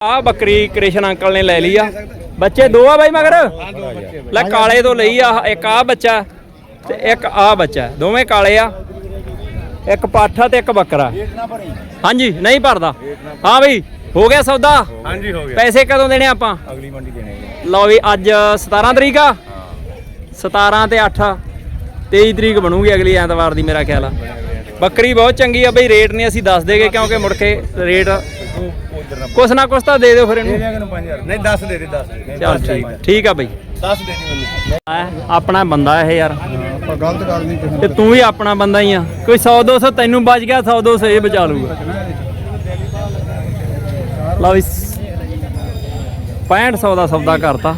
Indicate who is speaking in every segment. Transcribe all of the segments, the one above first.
Speaker 1: ਆ ਬੱਕਰੀ ਕ੍ਰਿਸ਼ਨ ਅੰਕਲ ਨੇ ਲੈ ਲਈ ਆ। ਬੱਚੇ ਦੋ ਆ ਬਾਈ ਮਗਰ? ਲੈ ਕਾਲੇ ਤੋਂ ਲਈ ਆ ਇੱਕ ਆ ਬੱਚਾ ਤੇ ਇੱਕ ਆ ਬੱਚਾ। ਦੋਵੇਂ ਕਾਲੇ ਆ। ਇੱਕ ਪਾਠਾ ਤੇ ਇੱਕ ਬੱਕਰਾ। ਹਾਂਜੀ ਨਹੀਂ ਭਰਦਾ। ਹਾਂ ਬਈ ਹੋ ਗਿਆ ਸੌਦਾ?
Speaker 2: ਹਾਂਜੀ ਹੋ ਗਿਆ।
Speaker 1: ਪੈਸੇ ਕਦੋਂ ਦੇਣੇ ਆਪਾਂ?
Speaker 2: ਅਗਲੀ ਮੰਡੀ ਦੇਣੇ
Speaker 1: ਲਓ ਵੀ ਅੱਜ 17 ਤਰੀਕ ਆ। 17 ਤੇ 8 23 ਤਰੀਕ ਬਣੂਗੀ ਅਗਲੀ ਐਤਵਾਰ ਦੀ ਮੇਰਾ ਖਿਆਲ ਆ। ਬੱਕਰੀ ਬਹੁਤ ਚੰਗੀ ਆ ਬਈ ਰੇਟ ਨਹੀਂ ਅਸੀਂ ਦੱਸ ਦੇਗੇ ਕਿਉਂਕਿ ਮੁੜ ਕੇ ਰੇਟ ਕੁਛ ਨਾ ਕੁਛ ਤਾਂ ਦੇ ਦਿਓ ਫਿਰ
Speaker 2: ਦੇ
Speaker 1: ਇਹਨੂੰ
Speaker 2: ਦਿਆਂਗੇ ਨੂੰ 5000 ਨਹੀਂ 10 ਦੇ ਦੇ 10 ਦੇ। ਦੇ
Speaker 1: ਚੱਲ ਠੀਕ ਠੀਕ ਆ ਬਈ।
Speaker 2: 10 ਦੇ ਦੇ ਮੈਨੂੰ।
Speaker 1: ਆਪਣਾ ਬੰਦਾ ਇਹ ਯਾਰ।
Speaker 2: ਆਪਾਂ ਗਲਤ ਗੱਲ ਨਹੀਂ ਕਿਸੇ
Speaker 1: ਤੇ ਤੂੰ ਵੀ ਆਪਣਾ ਬੰਦਾ ਹੀ ਆ। ਕੋਈ 100 200 ਤੈਨੂੰ ਬਚ ਗਿਆ 100 200 ਇਹ ਬਚਾ ਲੂਗਾ ਲਓ ਵੀ 6500 ਦਾ ਸੌਦਾ ਕਰਤਾ।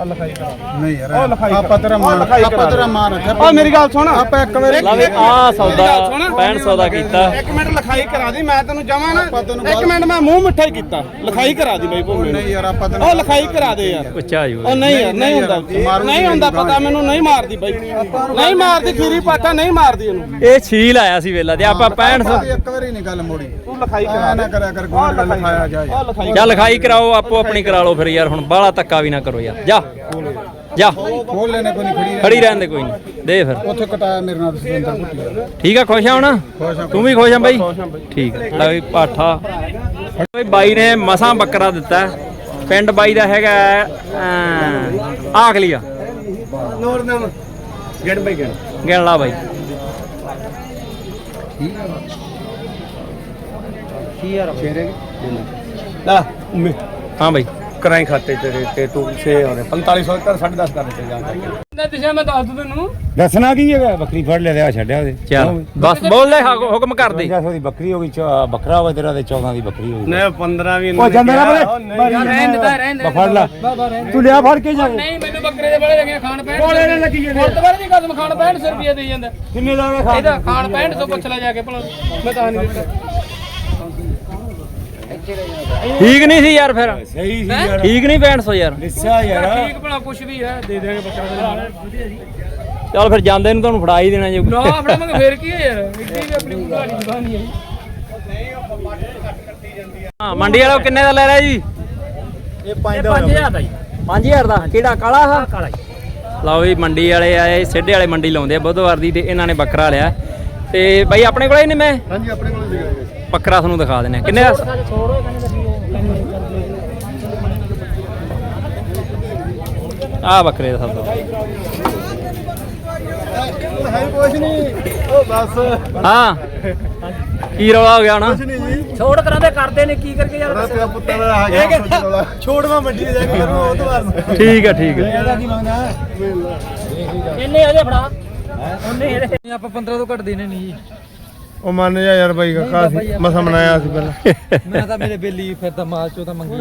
Speaker 2: ਨਹੀਂ ਯਾਰ ਆਪਾਂ ਤੇਰਾ ਮਾਨ ਆਪਾਂ ਤੇਰਾ ਮਾਨ ਰੱਖਿਆ
Speaker 3: ਓ ਮੇਰੀ ਗੱਲ ਸੁਣ।
Speaker 2: ਆਪਾਂ ਇੱਕ ਵਾਰੀ
Speaker 1: ਲਓ ਵੀ ਆ ਸੌਦਾ 6500 ਦਾ ਕੀਤਾ।
Speaker 3: ਇੱਕ ਮਿੰਟ ਲਿਖਾਈ ਕਰਾ ਦੀ ਮੈਂ ਤੈਨੂੰ ਜਾਵਾਂ ਨਾ। ਇੱਕ ਮਿੰਟ ਮੈਂ ਮੂੰਹ ਮਿੱਠਾ ਹੀ ਕੀਤਾ। ਲਿਖਾਈ ਕਰਾ ਦੀ ਬਈ ਭੋਮੇ।
Speaker 2: ਨਹੀਂ ਯਾਰ ਆਪਾਂ
Speaker 3: ਉਹ ਲਿਖਾਈ ਕਰਾ ਦੇ ਯਾਰ।
Speaker 1: ਉੱਚਾ ਜੂ
Speaker 3: ਉਹ ਨਹੀਂ ਯਾਰ ਨਹੀਂ ਹੁੰਦਾ। ਨਹੀਂ ਹੁੰਦਾ ਪਤਾ ਮੈਨੂੰ ਨਹੀਂ ਮਾਰਦੀ ਬਈ। ਨਹੀਂ ਮਾਰਦੀ ਖੀਰੀ ਪਾਟਾ ਨਹੀਂ ਮਾਰਦੀ ਇਹਨੂੰ।
Speaker 1: ਇਹ ਛੀਲ ਆਇਆ ਸੀ ਵੇਲਾ ਤੇ ਆਪਾਂ 6500
Speaker 2: ਇੱਕ ਵਾਰੀ ਨਹੀਂ ਗੱਲ ਮੋੜੀ।
Speaker 3: ਤੂੰ ਲਿਖਾਈ ਕਰਾ
Speaker 2: ਨਾ ਕਰਿਆ ਕਰ ਗੱਲ ਲਿਖਾਇਆ
Speaker 3: ਲਿਖਾਈ
Speaker 1: ਲਿਖਾਈ ਕਰਾਓ ਆਪੋ ਆਪਣੀ ਕਰਾ ਲਓ ਫਿਰ ਯਾਰ ਹੁਣ ਬਾਹਲਾ ਧੱਕਾ ਵੀ ਨਾ ਕਰੋ ਯਾਰ। ਜਾ। ਜਾ।
Speaker 2: ਖੋਲ ਲੈਣੇ ਕੋਈ ਨਹੀਂ ਖੜੀ
Speaker 1: ਖੜੀ ਰਹਿਣ ਦੇ ਕੋਈ ਨਹੀਂ ਦੇ ਫਿਰ।
Speaker 2: ਉੱਥੇ ਕਟਾਇਆ ਮੇਰੇ ਨਾਲ ਸੁਰਿੰਦਰ ਭੁੱਟੀ
Speaker 1: ਠੀਕ ਆ ਖੁਸ਼ ਆ ਹੁਣ? ਤੂੰ ਵੀ ਖੁਸ਼ ਆ ਬਾਈ? ਠੀਕ ਆ। ਲੈ ਵੀ ਪਾਠਾ। ਬਈ ਬਾਈ ਨੇ ਮਸਾਂ ਬੱਕਰਾ ਦਿੱਤਾ। ਹੈ। ਪਿੰਡ ਬਾਈ ਦਾ ਹੈਗਾ ਆਖਲੀਆ।
Speaker 3: ਨੂਰ ਨੇ ਗੜ ਬਈ ਗੜ
Speaker 1: ਗਿਣ ਲਾ ਬਾਈ।
Speaker 3: ਲੈ ਉਮੇ
Speaker 1: ਹਾਂ ਬਾਈ।
Speaker 2: ਕਰਾਈ ਖਾਤੇ ਤੇਰੇ ਤੇ ਤੂੰ 6 ਹੋਣੇ 4500 ਕਰ 10.5 ਕਰ ਦਿੱਤੇ ਜਾਂ ਦੱਸਣਾ ਕੀ ਹੈਗਾ? ਬੱਕਰੀ ਫੜ ਲਿਆ ਆ ਛੱਡਿਆ ਉਹਦੇ।
Speaker 1: ਚੱਲ ਬਸ ਬੋਲ ਲੈ ਹੁਕ- ਹੁਕਮ ਕਰ ਦੇ।
Speaker 2: 5500 ਦੀ ਬੱਕਰੀ ਹੋ ਗਈ ਚ- ਬੱਕਰਾ ਹੋਵੇ ਤੇਰਾ ਤੇ 14 ਦੀ ਬੱਕਰੀ ਹੋ ਗਈ।
Speaker 3: ਨਹੀਂ 15 ਵੀ
Speaker 2: ਉਹ ਜਾਂਦਾ ਨਾ ਬਲੇ ਰਹਿਣ ਰਹਿਣ ਫੜ ਲੈ। ਤੂੰ ਲਿਆ ਫੜ ਕੇ ਜਾ।
Speaker 4: ਨਹੀਂ ਮੈਨੂੰ ਬੱਕਰੇ ਦੇ ਬੜੇ ਲੱਗੇ ਖਾਣ ਪੈਣ
Speaker 2: ਕੋਲੇ ਨੇ ਲੱਗੀ ਜਾਂਦੇ
Speaker 4: ਹੁਣ ਦੁਬਾਰਾ ਦੀ ਕਦਮ ਖਾਣ 65 ਰੁਪਏ ਦੇ ਜਾਂਦਾ।
Speaker 2: ਕਿੰਨੇ ਦਾ
Speaker 4: ਇਹਦਾ ਖਾਣ 65 ਤੋਂ ਪੁੱਛ ਲੈ ਜਾ ਕੇ ਭਲਾ। ਮੈਂ ਤਾਂ ਨਹੀਂ ਦਿੱਤਾ।
Speaker 1: ਠੀਕ ਨਹੀਂ ਸੀ ਯਾਰ ਫਿਰ।
Speaker 2: ਸਹੀ ਸੀ ਯਾਰ।
Speaker 1: ਠੀਕ ਨਹੀਂ 6500 ਯਾਰ।
Speaker 2: ਲਿੱਸਾ ਯਾਰ।
Speaker 4: ਠੀਕ ਭਲਾ ਕੁਛ ਵੀ ਹੈ ਦੇ ਦੇਾਂਗੇ ਬੱਕਰਾ ਦੇ
Speaker 1: ਚੱਲ ਫਿਰ ਜਾਂਦੇ ਨੂੰ ਤੁਹਾਨੂੰ ਫੜਾ ਹੀ ਦੇਣਾ ਜੇ
Speaker 4: ਨਾ ਆਪਣਾ ਮੈਂ ਫੇਰ ਕੀ ਹੈ ਯਾਰ? ਇੱਡੀ ਵੀ ਆਪਣੀ ਭੁਗਾੜੀ ਜ਼ਬਾਨ ਨਹੀਂ ਹੈ
Speaker 1: ਹਾਂ ਮੰਡੀ ਵਾਲਾ ਕਿੰਨੇ ਦਾ ਲੈ ਰਿਹਾ ਜੀ?
Speaker 2: ਇਹ 5 ਦਾ
Speaker 4: 5000 ਦਾ ਜੀ।
Speaker 1: 5000 ਦਾ? ਕਿਹੜਾ ਕਾਲਾ ਆ? ਕਾਲਾ ਲਓ ਵੀ ਮੰਡੀ ਵਾਲੇ ਆਏ ਸਿੱਧੇ ਵਾਲੇ ਮੰਡੀ ਲਾਉਂਦੇ ਆ ਬੁੱਧਵਾਰ ਦੀ ਤੇ ਇਹਨਾਂ ਨੇ ਬੱਕਰਾ ਲਿਆ। ਤੇ ਬਾਈ ਆਪਣੇ ਕੋਲੇ ਨੇ ਮੈਂ?
Speaker 2: ਹਾਂਜੀ ਆਪਣੇ ਕੋਲ ਲਿਖਿਆ
Speaker 1: ਬੱਕਰਾ ਤੁਹਾਨੂੰ ਦਿਖਾ ਦਿੰਦੇ ਆ ਕਿੰਨੇ ਦਾ? ਆ ਬੱਕਰੇ ਦਾ ਸਭ
Speaker 2: ਹੈ ਕੁਛ ਨਹੀਂ ਉਹ ਬਸ
Speaker 1: ਹਾਂ। ਕੀ ਰੌਲਾ ਹੋ ਗਿਆ ਨਾ
Speaker 2: ਨਹੀਂ ਜੀ।
Speaker 4: ਛੋੜ ਕਰਾਂਦੇ ਕਰਦੇ ਨੇ ਕੀ ਕਰਕੇ ਯਾਰ?
Speaker 2: ਤੇਰਾ ਪੁੱਤਾਂ ਦਾ ਆ ਗਿਆ ਛੋੜਵਾ ਮੰਡੀ ਜਾ ਕੇ ਕਰੂੰ ਉਹ ਤੋਂ ਬਾਅਦ।
Speaker 1: ਠੀਕ ਆ ਠੀਕ ਆ।
Speaker 2: ਇਹਦਾ ਕੀ ਮੰਗਦਾ?
Speaker 4: ਇੰਨੇ ਅਜੇ ਫੜਾ। ਉਹਨੇ ਇਹਦੇ ਆਪਾਂ 15 ਤੋਂ ਘੱਟ ਦੇਣੇ ਨਹੀਂ ਜੀ।
Speaker 2: ਉਹ ਮੰਨ ਜਾ ਯਾਰ ਬਾਈ ਕਾਕਾ ਸੀ ਮਸਾ ਮਨਾਇਆ ਸੀ ਪਹਿਲਾਂ।
Speaker 4: ਮੈਂ ਤਾਂ ਮੇਰੇ ਬੇਲੀ ਫਿਰ ਤਾਂ ਮਾਲ ਚੋਂ ਤਾਂ ਮੰਗੀ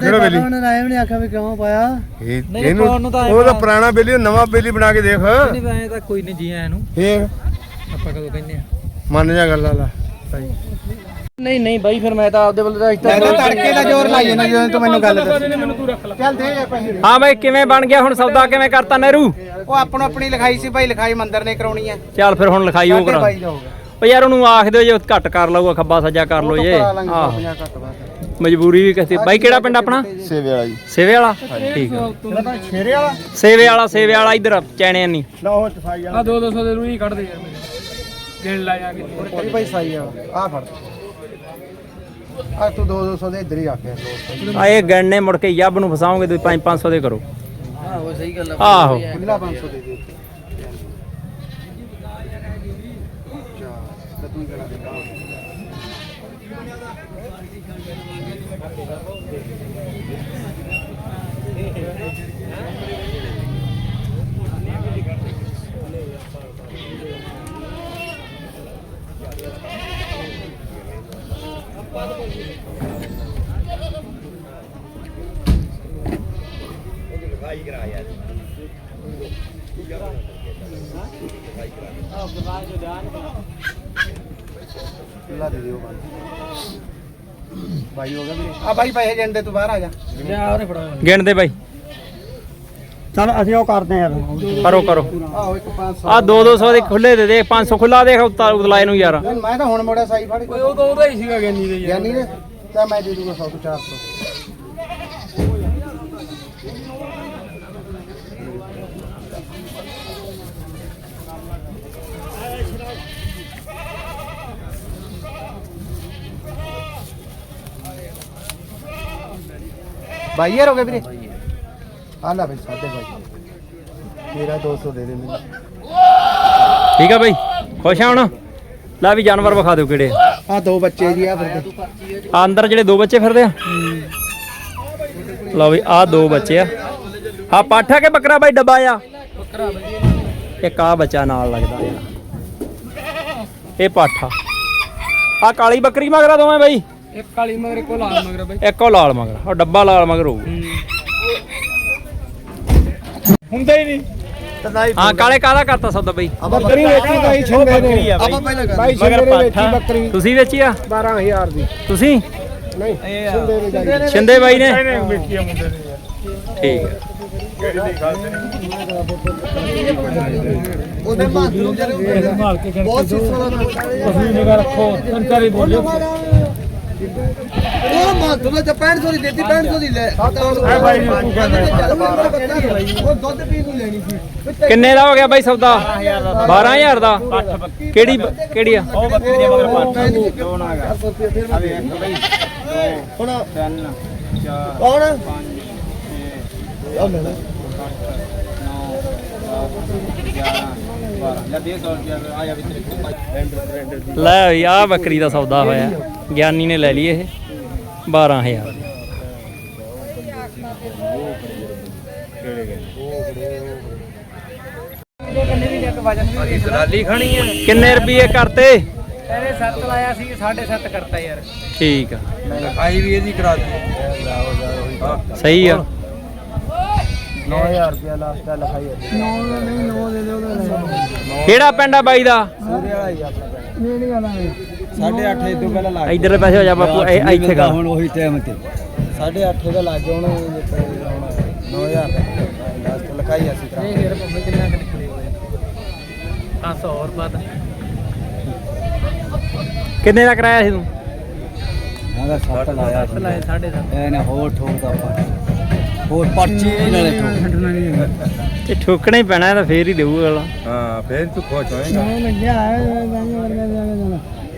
Speaker 2: ਕਿਹੜਾ ਬੇਲੀ?
Speaker 3: ਰਾਇਮ ਨੇ ਆਖਿਆ ਵੀ ਕਿਉਂ ਪਾਇਆ।
Speaker 2: ਇਹ
Speaker 4: ਨਹੀਂ,
Speaker 2: ਇਹਨੂੰ
Speaker 4: ਪਾਉਣ ਨੂੰ ਤਾਂ ਐਂ
Speaker 2: ਉਹਦਾ
Speaker 4: ਬਣਾ-
Speaker 2: ਪੁਰਾਣਾ ਬੇਲੀ ਉਹ ਨਵਾਂ ਬੇਲੀ ਬਣਾ ਕੇ ਦੇਖ।
Speaker 4: ਨਹੀਂ ਐ ਤਾਂ ਕੋਈ ਨਹੀਂ ਜੀ ਆਇਆ ਨੂੰ।
Speaker 2: ਫੇਰ?
Speaker 4: ਆਪਾਂ ਕਦੋਂ ਕਹਿੰਦੇ ਆ?
Speaker 2: ਮੰਨ ਜਾ ਗੱਲਾਂ ਲਾ
Speaker 4: ਨਹੀਂ ਨਹੀਂ ਬਾਈ ਫਿਰ ਮੈਂ ਤਾਂ ਆਪਦੇ ਵੱਲੋਂ ਤਾਂ
Speaker 3: ਮੈਂ ਤਾਂ ਤੜਕੇ ਦਾ ਜ਼ੋਰ ਲਾਈ ਜਾਂਦਾ ਜਦੋਂ ਤੂੰ ਮੈਨੂੰ ਗੱਲ ਦੱਸ।
Speaker 4: ਮੈਨੂੰ ਤੂੰ ਰੱਖ ਲੈ।
Speaker 3: ਚੱਲ ਦੇ ਇਹ। ਪੈਸੇ
Speaker 1: ਹਾਂ ਬਾਈ ਕਿਵੇਂ ਬਣ ਗਿਆ ਹੁਣ ਸੌਦਾ? ਕਿਵੇਂ ਕਰਤਾ ਨਹਿਰੂ?
Speaker 3: ਉਹ ਆਪਣੋ ਆਪਣੀ ਲਿਖਾਈ ਸੀ ਭਾਈ ਲਿਖਾਈ ਮੰਦਰ ਨੇ ਕਰਾਉਣੀ ਆ।
Speaker 1: ਚੱਲ ਫਿਰ ਹੁਣ ਲਿਖਾਈ ਉਹ ਕਰਾ
Speaker 3: ਬਾਈ ਦਾ ਹੋਊਗਾ
Speaker 1: ਉਹ ਯਾਰ ਉਹਨੂੰ ਆਖ ਦਿਓ ਜੇ ਘੱਟ ਕਰ ਲਊਗਾ ਖੱਬਾ ਸੱਜਾ ਕਰ ਲਓ ਜੇ।
Speaker 3: ਕਰਾ ਲਾਂਗੇ
Speaker 1: ਆਹੋ
Speaker 3: 50 ਘੱਟ ਬਾਅਦ
Speaker 1: ਮਜਬੂਰੀ ਵੀ ਕਿਸੇ ਬਾਈ ਕਿਹੜਾ ਪਿੰਡ ਆਪਣਾ?
Speaker 2: ਸੇਵੇ ਵਾਲਾ ਜੀ।
Speaker 1: ਸੇਵੇ ਵਾਲਾ? ਠੀਕ ਆ
Speaker 2: ਸ਼ੇਰੇ ਵਾਲਾ?
Speaker 1: ਸੇਵੇ ਵਾਲਾ ਸੇਵੇ ਵਾਲਾ ਇੱਧਰ ਚੈਣੇ ਨਹੀਂ
Speaker 2: ਲਓ ਚਫਾਈ
Speaker 4: ਆ 2 200 ਦੇ ਰੂਹੀ ਕੱਢ ਦੇ ਯਾਰ ਮੇਰੇ। ਗਿਣ ਲਾ ਜਾ ਕੇ।
Speaker 3: ਕੋਈ ਭਾਈ ਸਹੀ ਆ ਆ ਫੜ। ਆ ਤੂੰ 2 200 ਦੇ ਇੱਧਰ ਹੀ ਆਖਿਆ
Speaker 1: ਆ ਇਹ ਗਣਨੇ ਮੁੜ ਕੇ ਯੱਬ ਨੂੰ ਫਸਾਓਗੇ ਤੁਸੀਂ 5 500 ਦੇ ਕਰੋ।
Speaker 4: ਆਹੋ ਸਹੀ ਗੱਲ
Speaker 1: ਆਹੋ।
Speaker 3: ਅਗਲਾ 500 ਦੇ ਦੇ। ਤਾਂ ਤੂੰ ਕਿਹੜਾ ਦੇ ਕਿੱਲਾ ਦੇ ਦਿਓ ਭਾਈ ਹੋ ਗਿਆ ਵੀਰੇ। ਆ ਭਾਈ ਪੈਸੇ ਜੰਦੇ ਤੂੰ ਬਾਹਰ ਆ ਜਾ।
Speaker 4: ਲਿਆ ਉਹਨੇ ਫੜਾ
Speaker 1: ਗਿਣ ਦੇ ਬਾਈ।
Speaker 5: ਚਲ ਅਸੀਂ ਉਹ ਕਰਦੇ ਆ
Speaker 1: ਕਰੋ ਕਰੋ।
Speaker 3: ਆਹੋ ਇੱਕ 500
Speaker 1: ਆ 2 200 ਦੇ ਖੁੱਲੇ ਦੇ ਦੇ 500 ਖੁੱਲਾ ਦੇਖ ਉਤਾ ਉਤਲਾਏ ਨੂੰ ਯਾਰ।
Speaker 3: ਮੈਂ ਤਾਂ ਹੁਣ ਮੋੜਿਆ ਸਾਈ ਫੜ ਕੇ।
Speaker 6: ਉਹ ਤਾਂ ਉਹਦਾ ਹੀ ਸੀਗਾ ਗਿਆਨੀ ਦੇ
Speaker 3: ਗਿਆਨੀ ਨੇ ਤਾਂ ਮੈਂ ਦੇ ਦੂੰਗਾ 100 ਤੋਂ 400 ਬਾਈ ਯਾਰ ਹੋ ਗਏ ਵੀਰੇ। ਆ ਲੈ ਬਈ ਸਾਡੇ ਬਾਈ ਤੇਰਾ 200 ਦੇ ਦੇ ਮੈਨੂੰ
Speaker 1: ਠੀਕ ਆ ਬਈ ਖੁਸ਼ ਆ ਹੁਣ? ਲੈ ਵੀ ਜਾਨਵਰ ਵਿਖਾ ਦਿਓ ਕਿਹੜੇ ਆ।
Speaker 3: ਆ ਦੋ ਬੱਚੇ ਜੀ ਆ ਫਿਰਦੇ
Speaker 1: ਆਹ ਅੰਦਰ ਜਿਹੜੇ ਦੋ ਬੱਚੇ ਫਿਰਦੇ ਆ? ਲਓ ਵੀ ਆ ਦੋ ਬੱਚੇ ਆ। ਆ ਪਾਠਾ ਕੇ ਬੱਕਰਾ ਬਾਈ ਡੱਬਾ ਆ?
Speaker 6: ਬੱਕਰਾ ਬਈ।
Speaker 1: ਇੱਕ ਆ ਬੱਚਾ ਨਾਲ ਲੱਗਦਾ ਆ। ਇਹ ਪਾਠਾ ਆ ਕਾਲੀ ਬੱਕਰੀ ਮਗਰਾ ਦੋਵੇਂ ਬਾਈ।
Speaker 6: ਇੱਕ ਕਾਲੀ ਮਗਰ ਇੱਕੋ ਲਾਲ ਮਗਰ ਬਈ।
Speaker 1: ਇੱਕ ਉਹ ਲਾਲ ਮਗਰ ਉਹ ਡੱਬਾ ਲਾਲ ਮਗਰ ਹੋਊ
Speaker 5: ਹੁੰਦਾ ਹੀ ਨਹੀਂ।
Speaker 1: ਹਾਂ ਕਾਲੇ ਕਾਹਦਾ ਕਰਤਾ ਸੌਦਾ ਬਾਈ?
Speaker 5: ਬੱਕਰੀ ਵੇਚੀ ਬਾਈ ਛਿੰਦੇ ਨੇ
Speaker 3: ਆਪਾਂ ਪਹਿਲਾਂ ਕਰ
Speaker 5: ਬਾਈ ਛਿੰਦੇ ਨੇ ਵੇਚੀ ਬੱਕਰੀ।
Speaker 1: ਤੁਸੀਂ ਵੇਚੀ ਆ?
Speaker 5: 12000 ਦੀ।
Speaker 1: ਤੁਸੀਂ?
Speaker 5: ਨਹੀਂ ਛਿੰਦੇ ਨੇ ਜਾਈ
Speaker 1: ਛਿੰਦੇ ਬਾਈ ਨੇ?
Speaker 5: ਵੇਚੀ ਆ ਮੁੰਡੇ ਨੇ
Speaker 1: ਠੀਕ ਹੈ
Speaker 3: ਉਹਦੇ ਮਾਧੂ ਜਿਹੜੇ
Speaker 5: ਸੰਭਾਲ ਕੇ
Speaker 3: ਬਹੁਤ ਸੀਸਾ ਦਾ
Speaker 5: ਤੁਸੀਂ ਨਿਗਾ ਰੱਖੋ। ਸੰਚਾਰੀ ਬੋਲਿਓ।
Speaker 3: ਉਹ ਮਾਧੂ ਨੇ 6500 ਦੀ ਦਿੱਤੀ 6500 ਦੀ ਲੈ।
Speaker 5: ਐ ਤੂੰ ਕਹਿੰਦਾ
Speaker 3: ਉਹ ਦੁੱਧ ਪੀ ਨੂੰ ਲੈਣੀ ਸੀ।
Speaker 1: ਕਿੰਨੇ ਦਾ ਹੋ ਗਿਆ ਬਾਈ ਸੌਦਾ? 12000 ਦਾ। ਕਿਹੜੀ ਕਿਹੜੀ ਆ?
Speaker 3: ਉਹ ਬੱਕਰੀ ਦੇ ਮਗਰ ਪੱਟ ਹੁਣ ਕੌਣ? ਉਹ ਲੈ
Speaker 1: ਲੈ ਵੀ ਆ ਬੱਕਰੀ ਦਾ ਸੌਦਾ ਹੋਇਆ। ਗਿਆਨੀ ਨੇ ਲੈ ਲਈ ਇਹ 12000 ਦੀ
Speaker 6: ਦਲਾਲੀ ਖਾਣੀ ਹੈ
Speaker 1: ਕਿੰਨੇ ਰੁਪਏ ਕਰਤੇ?
Speaker 6: ਇਹਨੇ 7 ਲਾਇਆ ਸੀ 7.5 ਕਰਤਾ ਯਾਰ।
Speaker 1: ਠੀਕ ਆ।
Speaker 6: ਲਿਖਾਈ ਵੀ ਇਹਦੀ ਕਰਾ ਦਿੱਤੀ।
Speaker 1: ਸਹੀ ਆ।
Speaker 3: 9000 ਰੁਪਿਆ ਲਾਸਟ ਦਾ ਲਿਖਾਈ ਹੈ
Speaker 5: 9 ਨਹੀਂ 9 ਦੇ ਦੇ ਉਹਦਾ
Speaker 1: ਕਿਹੜਾ ਪਿੰਡ ਆ ਬਾਈ ਦਾ?
Speaker 3: ਸੂਰੇ ਵਾਲਾ ਹੀ ਆਪਣਾ
Speaker 5: ਨਹੀਂ
Speaker 3: 8 ਇਦੋਂ ਪਹਿਲਾਂ ਲੱਗ
Speaker 1: ਇਧਰਲੇ ਪਾਸੇ ਹੋ ਜਾ ਬਾਪੂ ਇਹ ਇੱਥੇ ਗਾ।
Speaker 5: ਹੁਣ ਉਹੀ ਟਾਈਮ ਤੇ।
Speaker 3: ਸਾਢੇ 8 ਦਾ ਲੱਗ ਗਿਆ ਹੁਣ 9000 ਲਾਸਟ ਲਿਖਾਈ ਅਸੀਂ ਕਰਾ
Speaker 6: ਇਹ ਫਿਰ ਭੰਮੇ ਕਿੰਨਾ ਕੁ ਨਿਕਲੇ ਹੋਏ 500 ਹੋਰ ਵੱਧ
Speaker 1: ਕਿੰਨੇ ਦਾ ਕਰਾਇਆ ਸੀ ਤੂੰ?
Speaker 5: ਇਹਦਾ ਸੱਤ ਲਾਇਆ
Speaker 6: ਸੱਤ। ਲਾਏ 7.5
Speaker 5: ਇਹਨੇ ਹੋਰ ਠੋਕਦਾ ਆਪਾਂ। ਹੋਰ ਪਰਚੀ ਨਾਲੇ ਨਹੀਂ
Speaker 1: ਤੇ ਠੋਕਣਾ ਹੀ ਪੈਣਾ ਇਹ ਤਾਂ ਫੇਰ ਹੀ ਦੇਊ ਅਗਲਾ।
Speaker 5: ਹਾਂ ਫੇਰ ਤੂੰ ਖੁਸ਼ ਹੋਏਗਾ।
Speaker 3: ਲੱਗਿਆ ਹੈ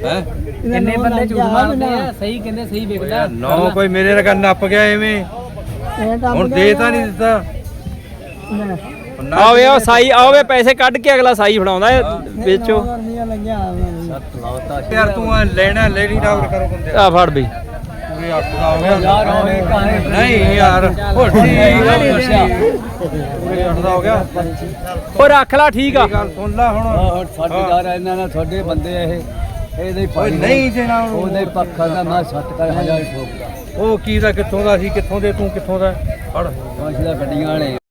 Speaker 5: ਹੈ?
Speaker 6: ਕਿੰਨੇ ਬੰਦੇ ਝੂਠ ਮਾਰਦੇ ਆ? ਸਹੀ ਕਹਿੰਦੇ ਸਹੀ ਵਿਕਦਾ
Speaker 5: ਨੌ ਕੋਈ ਮੇਰੇ ਲਗਾ ਨੱਪ ਗਿਆ ਐਵੇਂ। ਹੁਣ ਦੇ ਤਾਂ ਨਹੀਂ ਦਿੱਤਾ।
Speaker 1: ਆਵੇ ਉਹ ਸਾਈ ਆਵੇ ਪੈਸੇ ਕੱਢ ਕੇ ਅਗਲਾ ਸਾਈ ਫੜਾਉਂਦਾ ਇਹ ਵੇਚੋ
Speaker 5: ਯਾਰ ਤੂੰ ਆ ਲੈਣਾ ਲੈਣੀ ਨਾ ਕਰੋ ਬੰਦੇ।
Speaker 1: ਆ ਫੜ ਬਈ।
Speaker 5: ਪੂਰੇ ਅੱਠ ਦਾ ਹੋ ਗਿਆ। ਨਹੀਂ ਯਾਰ ਉਹ ਠੀਕ ਆ। ਪੂਰੇ ਅੱਠ ਦਾ ਹੋ ਗਿਆ।
Speaker 1: ਉਹ ਰੱਖ ਲਾ ਠੀਕ ਆ।
Speaker 5: ਗੱਲ ਸੁਣ ਲੈ ਹੁਣ।
Speaker 7: ਸਾਡੇ ਘਰ ਇਹਨਾਂ ਨਾਲ ਤੁਹਾਡੇ ਬੰਦੇ ਇਹ। ਇਹਦੇ
Speaker 5: ਓਏ ਨਹੀਂ ਦੇਣਾ ਉਹਨੂੰ।
Speaker 7: ਉਹਦੇ ਪੱਖਾਂ ਦਾ ਮੈਂ ਸੱਤ ਕਰ ਹਜ਼ਾਰ ਠੋਕਦਾ
Speaker 5: ਉਹ ਕੀ ਦਾ ਕਿੱਥੋਂ ਦਾ ਸੀ ਕਿੱਥੋਂ ਦੇ ਤੂੰ ਕਿੱਥੋਂ ਦਾ? ਫੜ
Speaker 7: ਪੰਜ ਦਾ ਗੱਡੀਆਂ ਵਾਲੇ।